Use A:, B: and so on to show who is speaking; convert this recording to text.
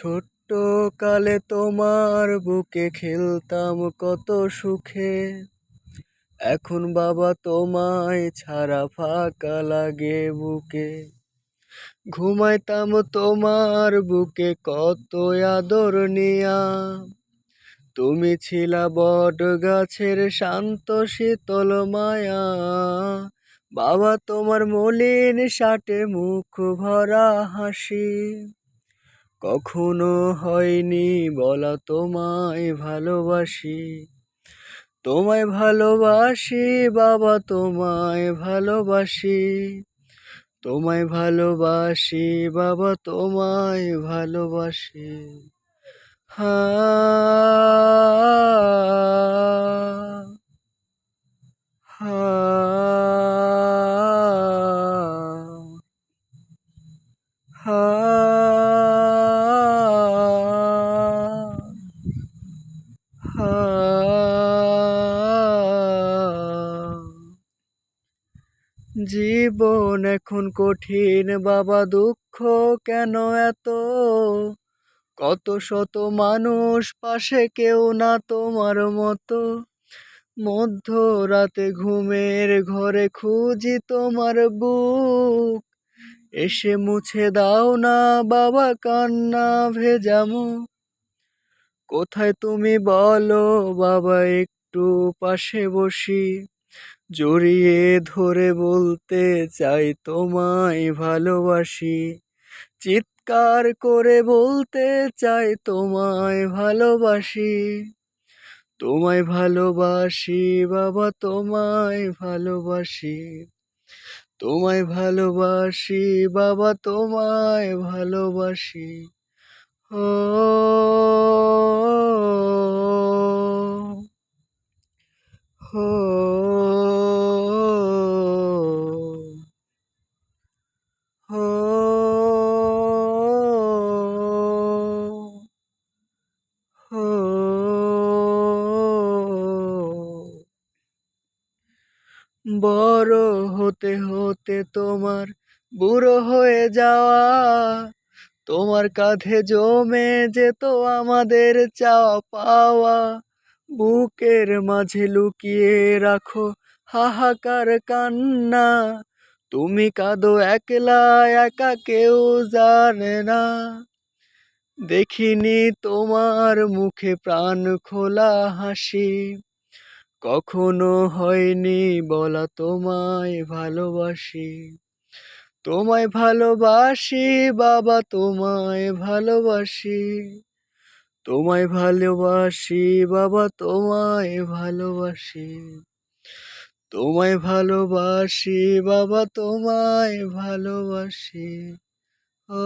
A: ছোট্ট কালে তোমার বুকে খেলতাম কত সুখে। এখন বাবা তোমায় ছাড়া ফাঁকা লাগে বুকে। ঘুমাইতাম তোমার বুকে কত আদর নিয়া। তুমি ছিলা বট গাছের শান্ত শীতল মায়া। বাবা তোমার মলিন শাটে মুখ ভরা হাসি। কখনো হয়নি বলা তোমায় ভালোবাসি। তোমায় ভালোবাসি, বাবা তোমায় ভালোবাসি। তোমায় ভালোবাসি, বাবা তোমায় ভালোবাসি। হা। হা। হা। জীবন এখন কঠিন, বাবা, দুঃখ কেন এত? কত শত মানুষ পাশে কেউ না তোমার মতো। মধ্যরাতে ঘুমের ঘরে খুঁজি তোমার বুক। এসে মুছে দাও না, বাবা, কান্না ভেজামু কোথায় তুমি বলো, বাবা একটু পাশে বসি। জড়িয়ে ধরে বলতে চাই তোমায় ভালোবাসি। চিৎকার করে বলতে চাই তোমায় ভালোবাসি। তোমায় ভালোবাসি, বাবা তোমায় ভালোবাসি। তোমায় ভালোবাসি, বাবা তোমায় ভালোবাসি। বড় হতে হতে তোমার বুড়ো হয়ে যাওয়া তোমার কাঁধে জমে যেত আমাদের চাওয়া পাওয়া, বুকের মাঝে লুকিয়ে রাখো হাহাকার কান্না। তুমি কাঁদো একলা, একা কেউ জানে না। দেখিনি তোমার মুখে প্রাণ খোলা হাসি, কখনো হয়নি বলা তোমায় ভালোবাসি। তোমায় ভালোবাসি, বাবা তোমায় ভালোবাসি। তোমায় ভালোবাসি, বাবা তোমায় ভালোবাসি। তোমায় ভালোবাসি, বাবা তোমায় ভালোবাসি। ও